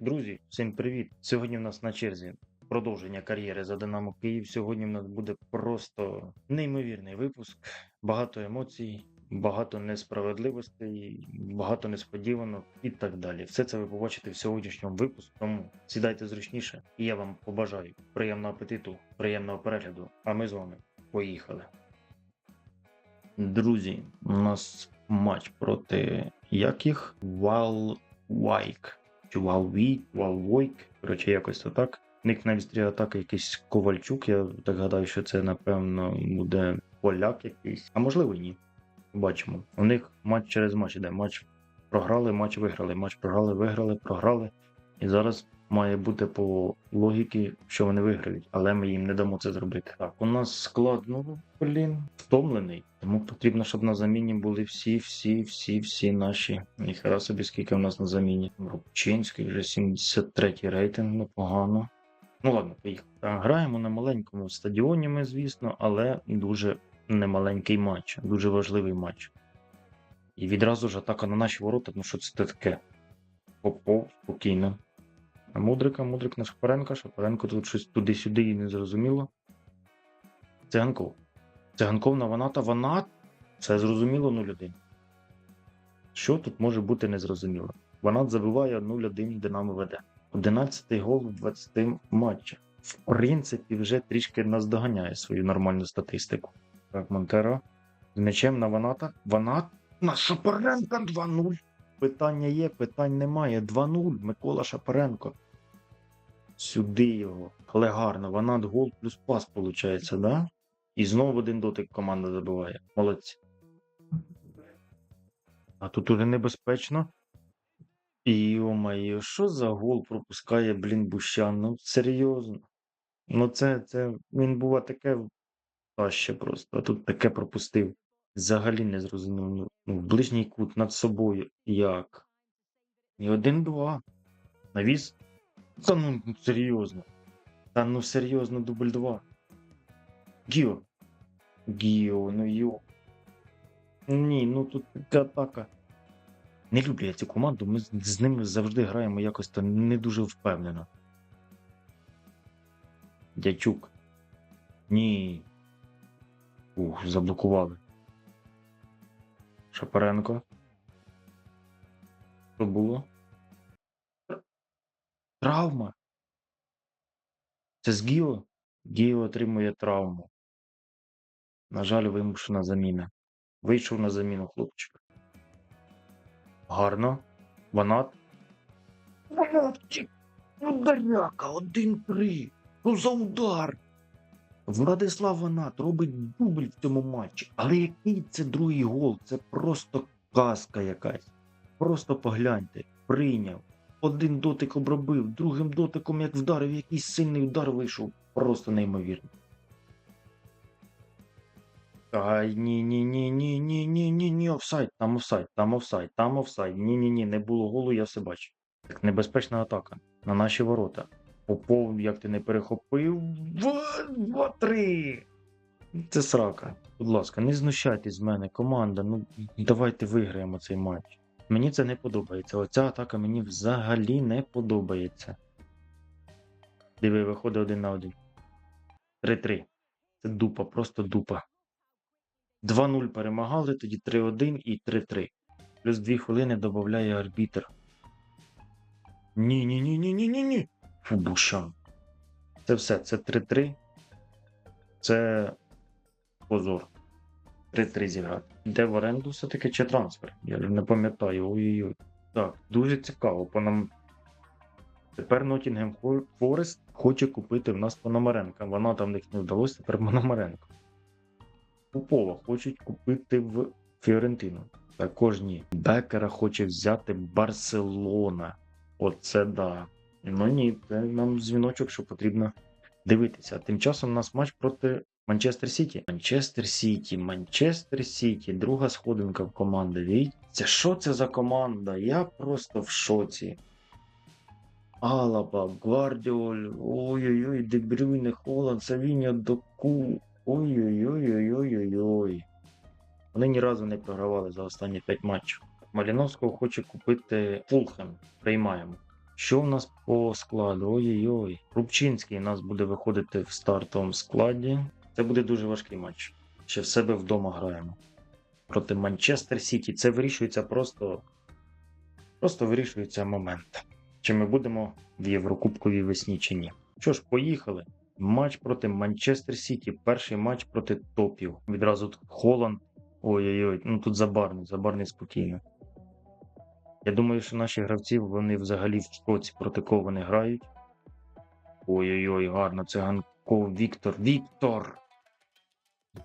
Друзі, всім привіт! Сьогодні в нас на черзі продовження кар'єри за Динамо Київ. Сьогодні в нас буде просто неймовірний випуск, багато емоцій, багато несправедливостей, багато несподіванок і так далі. Все це ви побачите в сьогоднішньому випуску. Тому сідайте зручніше, і я вам побажаю приємного апетиту, приємного перегляду. А ми з вами поїхали. Друзі, у нас матч проти яких Валвайк. Чи Чувалвойк, Валвойк. Коротше, якось то так. Ник на вістрі якийсь Ковальчук. Я так гадаю, що це, напевно, буде поляк якийсь. А можливо, і ні. Бачимо. У них матч через матч іде. Матч програли, матч виграли. Матч програли, виграли, програли. І зараз має бути по логіки, що вони виграють, але ми їм не дамо це зробити. Так, у нас склад, ну блін, втомлений. Тому потрібно, щоб на заміні були всі, всі, всі, всі наші. Ніхера собі, скільки у нас на заміні. Рубчинський вже 73 рейтинг, непогано. Ну ладно, поїхали. Граємо на маленькому стадіоні, ми, звісно, але дуже немаленький матч, дуже важливий матч. І відразу ж атака на наші ворота, ну що це таке? Попов, спокійно. Мудрика, Мудрик на Шапаренка, Шапаренко тут щось туди-сюди і не зрозуміло. Циганков. Циганков на Ваната. Ванат. Все зрозуміло 0-1. Що тут може бути незрозуміло? Ванат забиває 0-1 Динамо веде. 11-й гол в 20 матчах. В принципі, вже трішки наздоганяє свою нормальну статистику. Так, Монтеро. З м'ячем на Ваната. Ванат на Шапаренка 2-0. Питання є, питань немає. 2-0. Микола Шапаренко. Сюди його. Але гарно. Ванат гол плюс пас, виходить, да? І знову один дотик команда забиває. Молодці. А тут уже небезпечно. І йо-моє, що за гол пропускає, блін, Бущан? Ну, серйозно. Ну, це, це він бува таке таще просто, а тут таке пропустив. Взагалі не зрозумів. Ну, ну, ближній кут над собою. Як? І один-два. Навіс? Та ну серйозно. Та ну серйозно, дубль два. Гіо. Гіо, ну йо. Ні, ну тут така атака. Не люблю я цю команду, ми з ними завжди граємо якось то не дуже впевнено. Дячук. Ні. Ух, заблокували. Шапаренко. Що було? Травма. Це з Гіо? Гіо отримує травму. На жаль, вимушена заміна. Вийшов на заміну хлопчик. Гарно. Ванат. Ванатчик! Ну, даряка, один-три. Ну за удар. Владислав Ванат робить дубль в цьому матчі. Але який це другий гол? Це просто казка якась. Просто погляньте. Прийняв. Один дотик обробив, другим дотиком, як вдарив, якийсь сильний удар вийшов. Просто неймовірно. Ай, ні, ні, ні, ні, ні, ні, ні, ні, офсайд, там офсайд, там офсайд, там офсайд. Ні, ні, ні, не було голу, я все бачив. Так небезпечна атака на наші ворота. Попов, як ти не перехопив. Два-три. Це срака. Будь ласка, не знущайтесь з мене, команда. Ну давайте виграємо цей матч. Мені це не подобається. Оця атака мені взагалі не подобається. Диви, виходить один на один. 3-3. Це дупа, просто дупа. 2-0 перемагали, тоді 3-1 і 3-3. Плюс 2 хвилини додає арбітр. Ні, ні, ні, ні, ні, ні, ні. Фу, Бушан. Це все, це 3-3. Це позор. 3-3 зіграти. Де в оренду все-таки чи трансфер? Я не пам'ятаю. Ой-ой-ой. Так, дуже цікаво. По нам... Тепер Nottingham Forest хоче купити в нас Пономаренка. Вона там в них не вдалося, тепер Пономаренко. Попова хочуть купити в Фіорентину. Також ні. Бекера хоче взяти Барселона. Оце да. Ну ні, це нам дзвіночок, що потрібно дивитися. Тим часом у нас матч проти Манчестер Сіті. Манчестер Сіті, Манчестер Сіті, друга сходинка в команди. Дивіться, що це за команда? Я просто в шоці. Алаба, Гвардіоль, ой-ой-ой, Дебрюйне, Холланд, Савіньо, Доку. Ой-ой-ой-ой-ой-ой. Вони ні разу не програвали за останні 5 матчів. Маліновського хоче купити Фулхем. Приймаємо. Що в нас по складу? Ой-ой-ой. Рубчинський у нас буде виходити в стартовому складі. Це буде дуже важкий матч. Ще в себе вдома граємо. Проти Манчестер Сіті. Це вирішується просто. Просто вирішується момент. Чи ми будемо в Єврокубковій весні чи ні. Що ж, поїхали. Матч проти Манчестер Сіті. Перший матч проти топів. Відразу Холланд. Ой-ой-ой, ну тут забарний, забарний спокійно. Я думаю, що наші гравці вони взагалі в шоці проти кого вони грають. Ой-ой-ой, гарно, циганков Віктор. Віктор!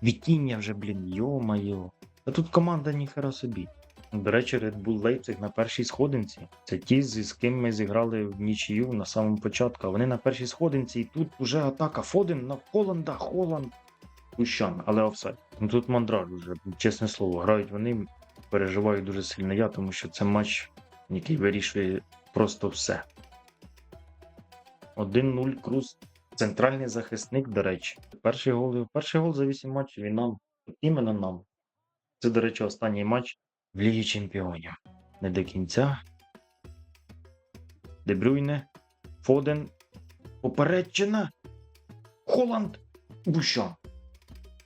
Вітіння вже, блін, йо-майо. Та тут команда ніхера собі. До речі, Red Bull Leipzig на першій сходинці. Це ті, з ким ми зіграли в нічию на самому початку. Вони на першій сходинці, і тут уже атака Фоден на Холланда, Холланд. Кущан, але офсайд. Ну тут мандраж вже, чесне слово, грають вони. Переживаю дуже сильно я, тому що це матч, який вирішує просто все. 1-0 Круз. Центральний захисник, до речі. Перший гол, перший гол за 8 матчів і нам. Іменно нам. Це, до речі, останній матч в Лігі Чемпіонів. Не до кінця. Дебрюйне. Фоден. Попередчина. Холланд. Бущан.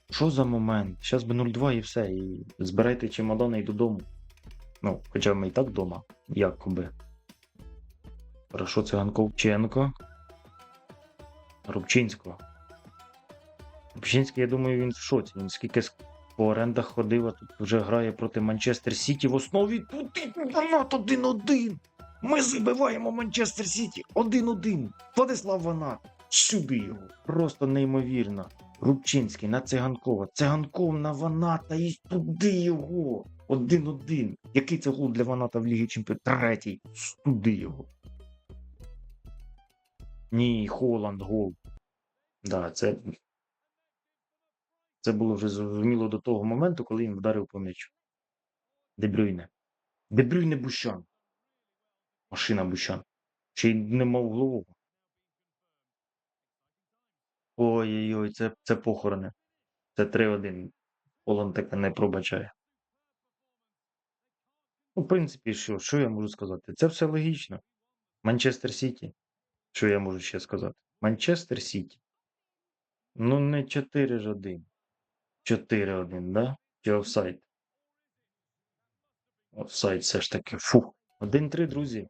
Що за момент? Зараз би 0-2 і все. І збирайте чемодани і додому. Ну, хоча ми і так вдома, якоби. Хорошо, Циганковченко. Рубчинського. Рубчинський, я думаю, він в шоці. Він скільки по орендах ходив, а тут вже грає проти Манчестер Сіті в основі. Тут і Ванат 1-1. Ми забиваємо Манчестер Сіті 1-1. Владислав Ванат. Сюди його. Просто неймовірно. Рубчинський на Циганкова. Циганков на Ваната і туди його. Один-один. Який це гол для Ваната в Лігі Чемпіонів? Третій. Туди його. Ні, Холланд гол. Да, це. Це було вже зрозуміло до того моменту, коли він вдарив по м'ячу. Дебрюйне. Дебрюйне Бущан. Машина Бущан. Ще й нема углового. Ой-ой-ой, це, це похорони. Це 3-1. Холланд таке не пробачає. Ну, в принципі, що, що я можу сказати? Це все логічно. Манчестер Сіті. Що я можу ще сказати? Манчестер Сіті. Ну, не 4 ж 1. 4-1, да? Чи офсайд? Офсайд все ж таки. Фу. 1-3, друзі.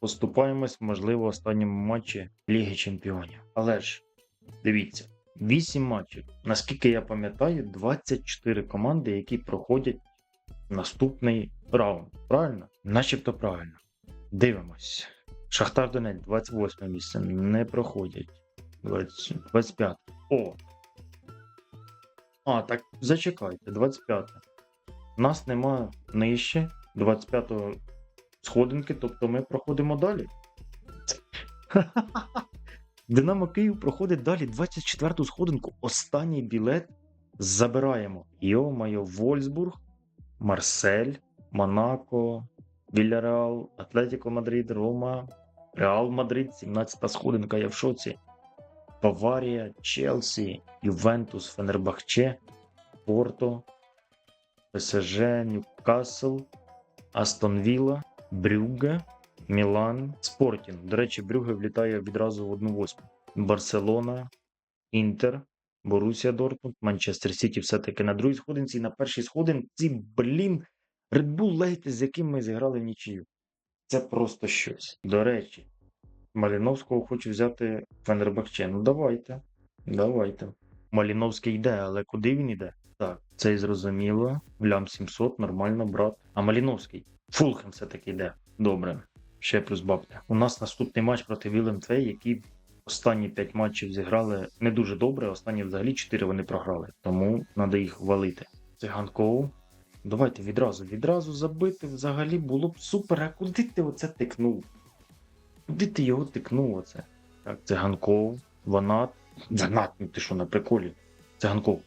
Поступаємось, можливо, в останньому матчі Ліги Чемпіонів. Але ж, дивіться, 8 матчів. Наскільки я пам'ятаю, 24 команди, які проходять наступний раунд. Правильно? Начебто правильно. Дивимось. Шахтар Донець, 28 місце. Не проходять. 20, 25. О! А, так зачекайте, 25. Нас нема нижче 25-го сходинки, тобто ми проходимо далі. Динамо Київ проходить далі 24-ту сходинку. Останній білет забираємо. Йо-майо, Вольсбург, Марсель, Монако, Вільяреал, Атлетіко Мадрид, Рома, Реал Мадрид, 17-та сходинка, я в шоці. Баварія, Челсі, Ювентус, Фенербахче, Порто, ПСЖ, Ньюкасл, Астон Вілла, Брюгге, Мілан, Спортінг. До речі, Брюгге влітає відразу в 1-8. Барселона, Інтер, Борусія Дортмунд, Манчестер Сіті все-таки на другій сходинці і на першій сходинці, блін, Bull Leipzig, з яким ми зіграли в нічию. Це просто щось. До речі, Маліновського хочу взяти Фенербахче. Ну давайте. Давайте. Маліновський йде, але куди він йде? Так, це і зрозуміло. Лям 700, нормально, брат. А Маліновський. Фулхем все-таки йде. Добре. Ще плюс бабка. У нас наступний матч проти Вілем Твей, які останні 5 матчів зіграли не дуже добре. Останні взагалі 4 вони програли. Тому треба їх валити. Циганков. Давайте відразу, відразу забити взагалі було б супер. А куди ти оце тикнув? Куди ти його тикнув оце? Так, Циганков, Ванат. Ванат, ну ти що на приколі? Циганков.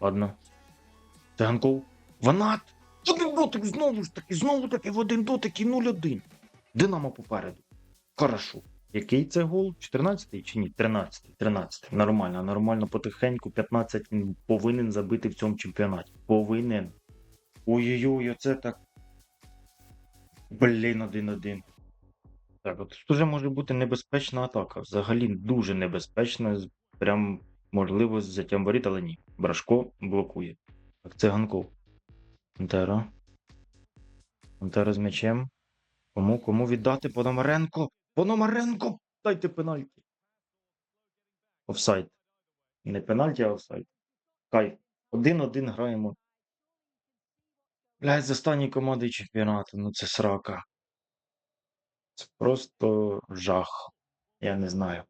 Ладно. Циганков. Ванат! Один дотик знову ж таки, знову таки в один дотик і 0-1. Динамо попереду. Хорошо. Який це гол? 14-й чи ні? 13-й. 13-й. Нормально, нормально, потихеньку. 15 він повинен забити в цьому чемпіонаті. Повинен. Ой-ой-ой, оце так. Блін, 1-1. Так, от тут уже може бути небезпечна атака. Взагалі дуже небезпечна. Прям можливо з взяттям але ні. Брашко блокує. Так, це Ганков. Пантера. Пантера з м'ячем. Кому? Кому віддати? Пономаренко! Пономаренко! Дайте пенальті. Офсайд. Не пенальті, а офсайд. Кайф. Один-один граємо. Блядь, з останньої команди чемпіонату. Ну це срака. Це просто жах. Я не знаю.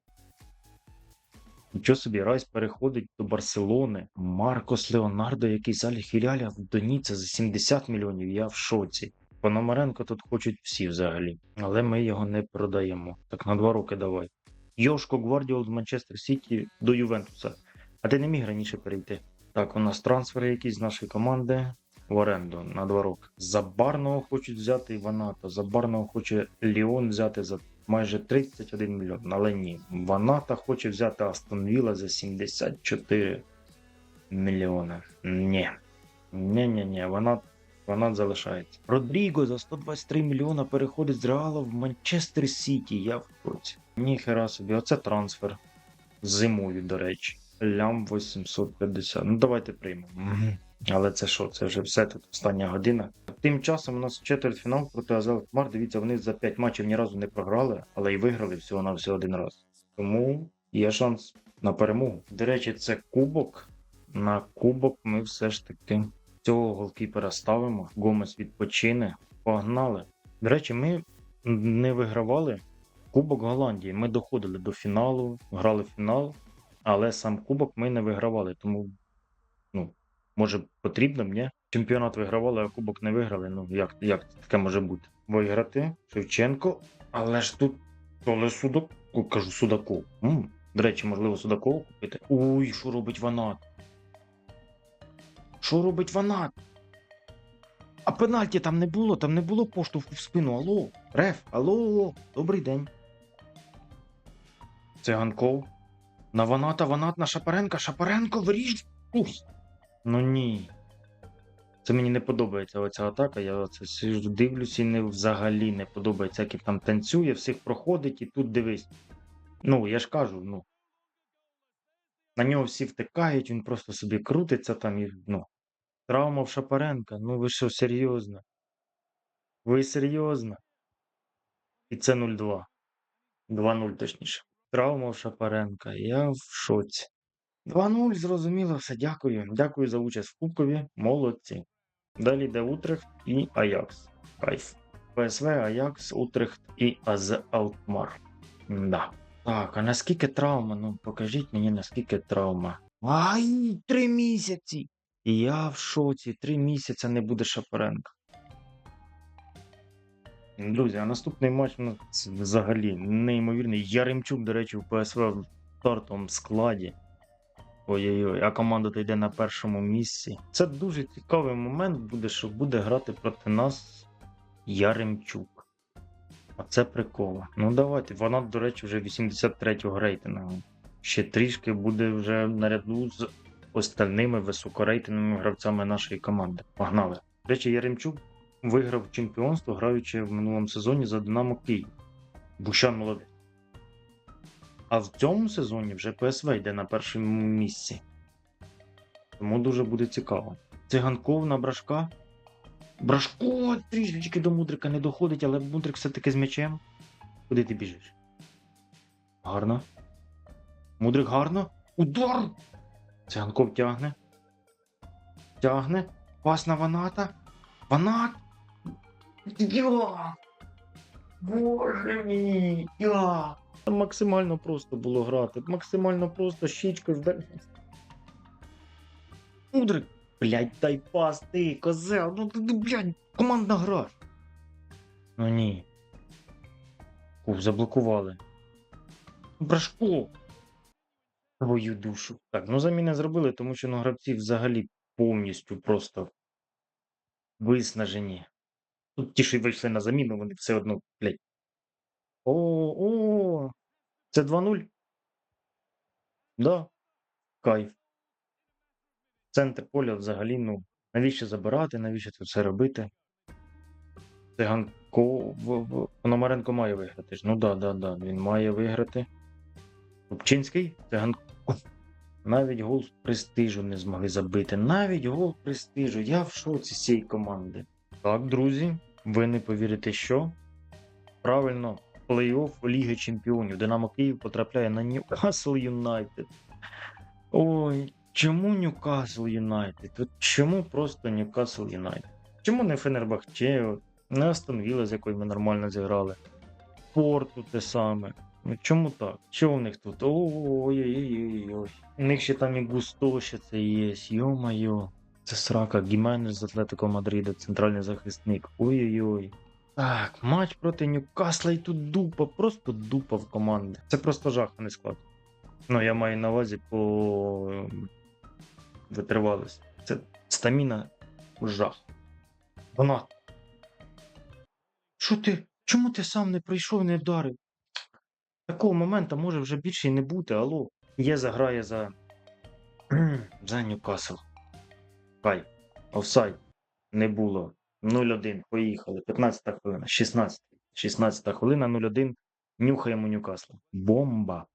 Нічого собі, Райс переходить до Барселони. Маркос Леонардо, який залі Хіляля в Доніце за 70 мільйонів. Я в шоці. Пономаренко тут хочуть всі взагалі. Але ми його не продаємо. Так на два роки давай. Йошко Гвардіол з Манчестер Сіті до Ювентуса. А ти не міг раніше перейти. Так, у нас трансфери якісь з нашої команди в оренду на два роки. Забарного хочуть взяти Іваната. Забарного хоче Ліон взяти за майже 31 мільйон. Але ні. Ваната хоче взяти Астон Вілла за 74 мільйони. Ні. Ні-ні-ні, вона, вона залишається. Родріго за 123 мільйона переходить з Реала в Манчестер Сіті. Я в шоці. Ніхера собі, оце трансфер. Зимою, до речі. Лям 850. Ну давайте приймемо. Але це що? Це вже все тут остання година. Тим часом у нас четвертьфінал проти Азел Хмар. Дивіться, вони за 5 матчів ні разу не програли, але й виграли всього на всього один раз. Тому є шанс на перемогу. До речі, це кубок. На кубок ми все ж таки цього голкіпера ставимо. Гомес відпочине. Погнали. До речі, ми не вигравали Кубок Голландії. Ми доходили до фіналу, грали фінал, але сам кубок ми не вигравали. Тому, ну, може, потрібно мені. Чемпіонат вигравали, а кубок не виграли. Ну, як, як таке може бути? Виграти Шевченко, але ж тут але судак, О, кажу, Судаков. М, До речі, можливо, Судакова купити. Ой, що робить Ванат? Що робить Ванат? А пенальті там не було, там не було поштовху в спину. Алло, Реф, алло, добрий день. Це Ганков. На Ваната, Ванат на Шапаренка. Шапаренко виріж. Ну ні. Це мені не подобається оця атака. Я оце сижу, дивлюсь і не взагалі не подобається, як він там танцює, всіх проходить і тут дивись. Ну, я ж кажу, ну. На нього всі втикають, він просто собі крутиться там і, ну. Травма в Шапаренка. Ну ви що, серйозно? Ви серйозно? І це 0-2. 2-0 точніше. Травма в Шапаренка. Я в шоці. 2-0, зрозуміло, все. Дякую. Дякую за участь в Кубкові. Молодці. Далі йде Утрехт і Аякс. Кайф. ПСВ, Аякс, Утрехт і АЗ Алкмар. Да. Так, а наскільки травма? Ну покажіть мені, наскільки травма. Ай, три місяці! Я в шоці, три місяці не буде Шапаренка. Друзі, а наступний матч у нас взагалі неймовірний. Яремчук, до речі, в ПСВ в стартовому складі. Ой-ой-ой, а команда то йде на першому місці. Це дуже цікавий момент буде, що буде грати проти нас Яремчук. А це прикол. Ну давайте. Вона, до речі, вже 83-го рейтингу. Ще трішки буде вже наряду з остальними високорейтинними гравцями нашої команди. Погнали. До речі, Яремчук виграв чемпіонство, граючи в минулому сезоні за Динамо Київ. Бущан молодець. А в цьому сезоні вже ПСВ йде на першому місці. Тому дуже буде цікаво. Циганков на брашка. Брашко трішечки до Мудрика не доходить, але Мудрик все-таки з м'ячем. Куди ти біжиш? Гарно. Мудрик гарно. Удар! Циганков тягне. Тягне. Пас на Ваната. Ванат! Я! Боже мій! Я! Там максимально просто було грати. Максимально просто щічка вдар. Мудрик! Блять, дай пас, ти, козел! Ну ти, блядь, командна гра! Ну ні. Ух, заблокували. Брашко! Твою душу. Так, ну заміни зробили, тому що ну, гравці взагалі повністю просто виснажені. Тут ті, що вийшли на заміну, вони все одно, блядь. О, о, це 2-0? Да. Кайф. Центр поля взагалі, ну, навіщо забирати, навіщо це все робити? Циганко. Пономаренко має виграти ж. Ну да, да, да. Він має виграти. Рубчинський, Циганко. Навіть гол престижу не змогли забити. Навіть гол престижу. Я в шоці з цієї команди. Так, друзі, ви не повірите, що? Правильно, плей-офф Ліги Чемпіонів. Динамо Київ потрапляє на Ньюкасл Юнайтед. Ой, чому Ньюкасл Юнайтед? Чому просто Ньюкасл Юнайтед? Чому не Фенербахче, не Астон Вілла, з якою ми нормально зіграли? Порту те саме. Ну чому так? Що у них тут? Ой-ой-ой. У них ще там і Густо ще це є. Йо-майо. Це срака. Гіменес з Атлетико Мадрида, центральний захисник. Ой-ой-ой. Так, матч проти Ньюкасла і тут дупа, просто дупа в команди. Це просто жах, а не склад. Ну, я маю на увазі по ем, витривалості. Це стаміна жах. Донат. Що ти? Чому ти сам не прийшов, не вдарив? Такого моменту може вже більше і не бути, алло. Є заграє за. за Ньюкасл. Хай. Офсайд. Не було. 0-1. Поїхали. 15 хвилина. 16. 16 хвилина 0-1. Нюхаємо Ньюкасл. Бомба.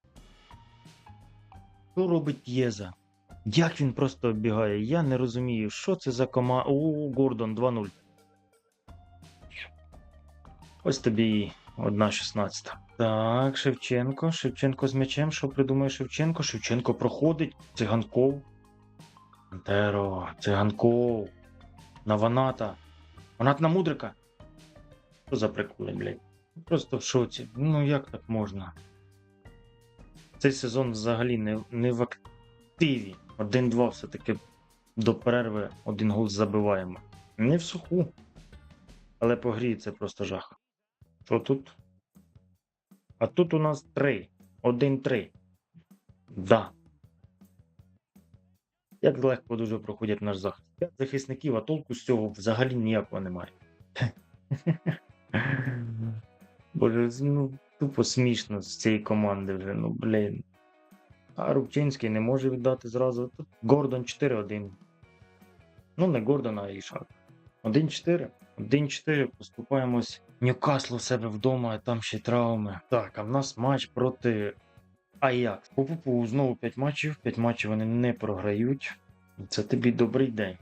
Що робить Єза? Як він просто оббігає? Я не розумію, що це за команда. О, Гордон 2-0. Ось тобі і 1-16. Так, Шевченко. Шевченко з м'ячем. Що придумає Шевченко? Шевченко проходить. Циганков. Антеро, Циганков. На Ваната. Ванат на Мудрика. Що за приколи, блядь? Просто в шоці. Ну як так можна? Цей сезон взагалі не, не в активі. 1-2 все-таки до перерви один гол забиваємо. Не в суху. Але по грі це просто жах. Що тут? А тут у нас 3. 1-3. Да. Як легко дуже проходять наш захист. П'ять захисників, а толку з цього взагалі ніякого немає. Боже, ну тупо смішно з цієї команди вже, ну блін. А Рубчинський не може віддати зразу. Тут Гордон 4-1. Ну, не Гордон, а Ішак. 1-4. 1-4. Поступаємось Ньюкаслу у себе вдома, а там ще травми. Так, а в нас матч проти Аякс. Пу-пу-пу, знову 5 матчів. 5 матчів вони не програють. Це тобі добрий день.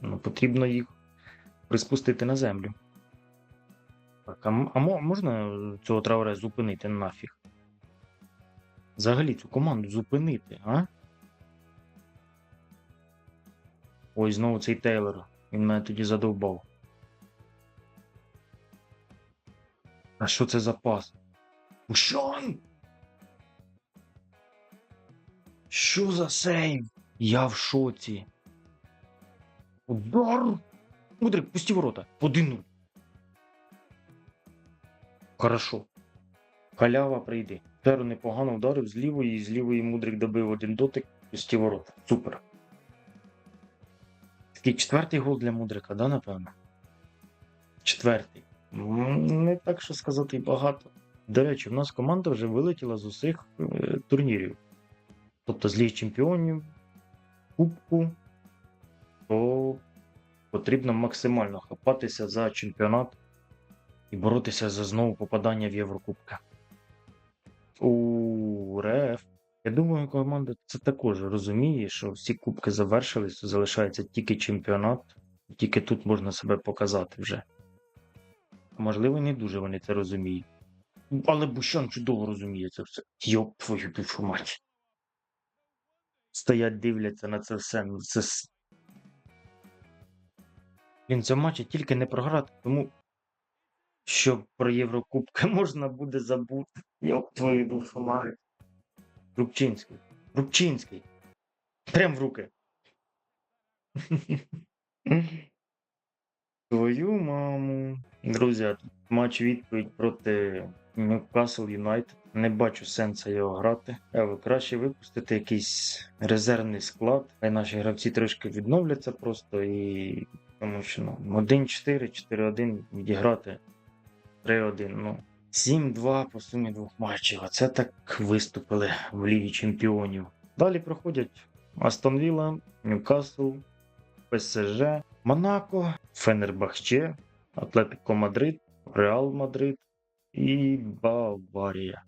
Ну, потрібно їх приспустити на землю. Так, а, а можна цього трауре зупинити нафіг? Взагалі цю команду зупинити, а? Ой, знову цей Тейлор. Він мене тоді задовбав. А що це за пас? Ушон! Що за сейв? Я в шоці. Удар! Мудрик, пусти ворота. 1-0. Хорошо. Халява прийди. Теру непогано вдарив з лівої, і з лівої мудрик добив один дотик, пусті ворота. Супер. Такий четвертий гол для мудрика, да, напевно? Четвертий. М, Не так, що сказати і багато. До речі, в нас команда вже вилетіла з усіх е, турнірів. Тобто з Ліги Чемпіонів, Кубку, то потрібно максимально хапатися за чемпіонат і боротися за знову попадання в Єврокубки. У РФ. Я думаю, команда це також розуміє, що всі кубки завершились, залишається тільки чемпіонат, тільки тут можна себе показати вже. Можливо, не дуже вони це розуміють. Але Бущан чудово розуміє це все. Йоп твою душу мать. Стоять, дивляться на це все. Ну, це... Він цьому матчі тільки не програти, тому що про Єврокубки можна буде забути. Йоп твою душу мать. Рубчинський. Рубчинський. Прям в руки. Твою маму. Друзі, матч відповідь проти Ньюкасл Юнайтед. Не бачу сенсу його грати. Ево, краще випустити якийсь резервний склад. Хай наші гравці трошки відновляться просто і. Тому що ну, 1-4, 4-1 відіграти 3-1. Ну, 7-2 по сумі двох матчів. А це так виступили в Лігі Чемпіонів. Далі проходять Астон Вілла, Ньюкасл, ПСЖ, Монако, Фенербахче, Атлетико Мадрид, Реал Мадрид і Баварія.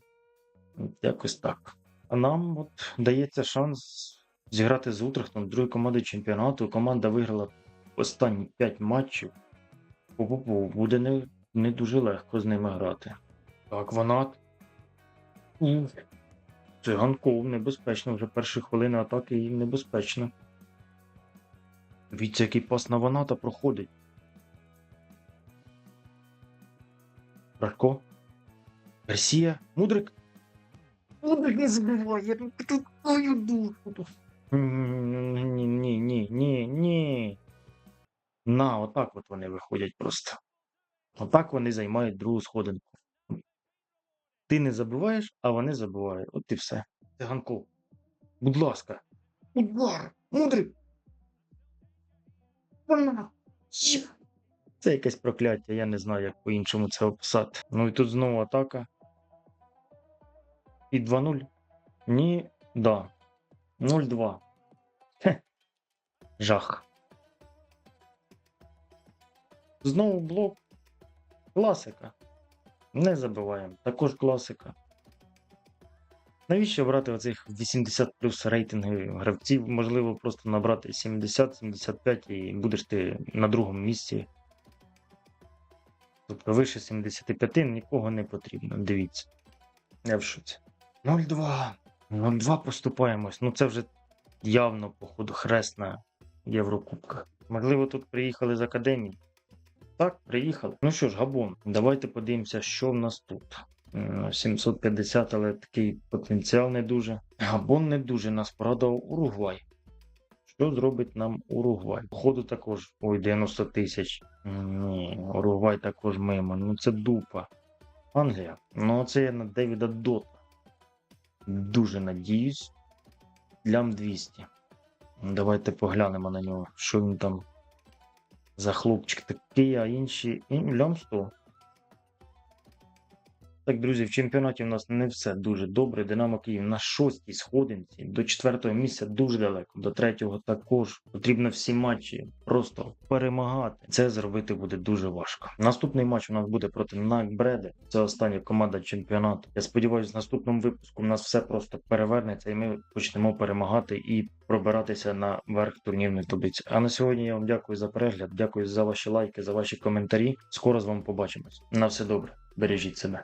Якось так. А нам от дається шанс зіграти з Утрехтом, другою командою чемпіонату. Команда виграла останні 5 матчів. Буде не, не дуже легко з ними грати. Так, вона. І Циганков небезпечно. Вже перші хвилини атаки і небезпечно. Дивіться, який пас на Ваната проходить. Рашко. Гарсія. Мудрик. Мудрик не забувай, я тут твою душу. Ні, ні, ні, ні, ні. На, отак от вони виходять просто. Отак вони займають другу сходинку. Ти не забуваєш, а вони забувають. От і все. Циганков. Будь ласка. Удар! Мудрик! Вона! Це якесь прокляття, я не знаю, як по-іншому це описати. Ну і тут знову атака. І 2-0. Ні, да. 0-2. Хе. Жах. Знову блок. Класика. Не забуваємо. Також класика. Навіщо брати оцих 80 плюс рейтинги гравців? Можливо, просто набрати 70-75 і будеш ти на другому місці. Тобто вище 75 нікого не потрібно. Дивіться. Я в шоці. 0-2. 0-2 поступаємось. Ну це вже явно, походу, хрест на Єврокубках. Можливо, тут приїхали з академії. Так, приїхали. Ну що ж, Габон, давайте подивимося, що в нас тут. 750, але такий потенціал не дуже. Габон не дуже нас порадував Уругвай. Що зробить нам Уругвай? Походу також. Ой, 90 тисяч. Ні, Уругвай також мимо. Ну це дупа. Англія. Ну це я на Девіда Дота. Дуже надіюсь. Лям 200. Давайте поглянемо на нього, що він там за хлопчик такий, а інші. Лям 100. Так, друзі, в чемпіонаті у нас не все дуже добре. Динамо Київ на шостій сходинці. До четвертого місця дуже далеко. До третього також потрібно всі матчі просто перемагати. Це зробити буде дуже важко. Наступний матч у нас буде проти Накбреде. Це остання команда чемпіонату. Я сподіваюся, в наступному випуску у нас все просто перевернеться, і ми почнемо перемагати і пробиратися на верх турнірної таблиці. А на сьогодні я вам дякую за перегляд. Дякую за ваші лайки, за ваші коментарі. Скоро з вами побачимось. На все добре. Бережіть себе.